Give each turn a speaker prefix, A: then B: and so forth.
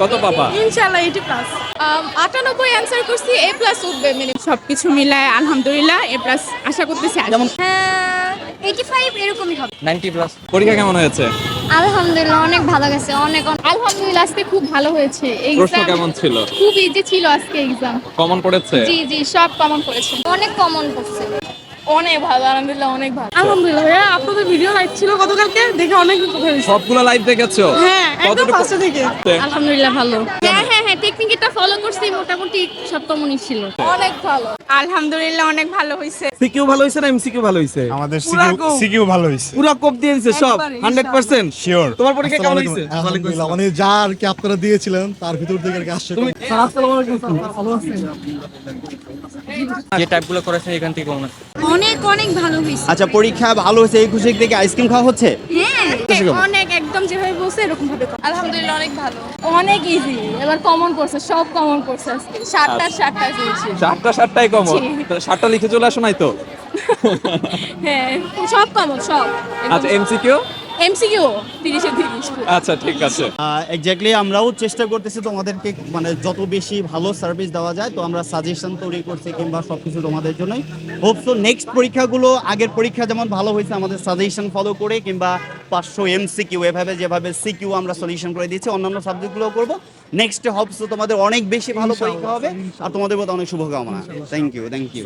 A: কত পাবা
B: ইনশাল্লাহ এইটি প্লাস আটানব্বই অ্যান্সার করছি এ প্লাস উঠবে মিনিমাম সব কিছু মিলায় আলহামদুলিল্লাহ এ প্লাস আশা করতেছি যেমন
C: এইটি ফাইভ এরকমই হবে।
A: নাইনটি প্লাস পরীক্ষা কেমন হয়েছে?
C: আলহামদুলিল্লাহ অনেক ভালো গেছে অনেক
B: আলহামদুলিল্লাহ আজকে খুব ভালো হয়েছে।
A: প্রশ্ন
B: এক্সাম
A: কেমন ছিল?
B: খুব ইজি ছিল আজকে এক্সাম
A: কমন পড়েছে?
B: জি জি সব কমন করেছে
C: অনেক কমন করছে
B: অনেক ভালো আলহামদুলিল্লাহ অনেক ভালো। আলহামদুলিল্লাহ ভাইয়া আপনাদের ভিডিও লাইভ ছিল গতকালকে? দেখে অনেক
A: সবগুলো লাইভ দেখেছ?
B: হ্যাঁ একদম ফার্স্ট থেকে
C: আলহামদুলিল্লাহ ভালো। হ্যাঁ হ্যাঁ হ্যাঁ টেকনিকটা ফলো করছি মোটামুটি সব ছিল।
B: অনেক ভালো। আলহামদুলিল্লাহ অনেক ভালো হয়েছে
D: সিকিউ ভালো হয়েছে না এমসিকিউ ভালো হয়েছে
E: আমাদের সিকিউ সিকিউ ভালো হয়েছে
D: পুরো কোপ দিয়ে দিছে সব
B: একবারে,
D: হান্ড্রেড পার্সেন্ট
E: শিওর
D: তোমার পরীক্ষা কেমন হয়েছে
F: আলহামদুলিল্লাহ মানে যা আর কি আপনারা দিয়েছিলেন তার ভিতর থেকে আর কি আসছে
D: তুমি
G: যে টাইপগুলো করেছে এখান থেকে হয়
C: অনেক অনেক ভালো হয়েছে।
H: আচ্ছা পরীক্ষা ভালো হয়েছে এই খুশি থেকে আইসক্রিম খাওয়া হচ্ছে?
C: হ্যাঁ
B: অনেক একদম যেভাবে বলছে এরকম ভাবে আলহামদুলিল্লাহ অনেক ভালো। অনেক ইজি এবার কমন করছে সব কমন করছে আজকে। সাতটা সাতটা দিয়েছি।
A: সাতটা সাতটাই কমন। সাতটা লিখে চলে আসো নাই তো?
B: হ্যাঁ সব কমন সব।
A: আচ্ছা এমসিকিউ
B: এমসিকিউ
A: আচ্ছা ঠিক আছে।
H: এক্স্যাক্টলি আমরাও চেষ্টা করতেছি তোমাদেরকে মানে যত বেশি ভালো সার্ভিস দেওয়া যায় তো আমরা সাজেশন তৈরি করছি কিংবা সব কিছু তোমাদের জন্যই। হোপসো নেক্সট পরীক্ষাগুলো আগের পরীক্ষা যেমন ভালো হয়েছে আমাদের সাজেশন ফলো করে কিংবা পাঁচশো এমসিকিউ এভাবে যেভাবে সিকিউ আমরা সলিউশন করে দিচ্ছি অন্যান্য সাবজেক্টগুলো করব। নেক্সট হোপসো তোমাদের অনেক বেশি ভালো পরীক্ষা হবে আর তোমাদের প্রতি অনেক শুভকামনা। Thank you thank you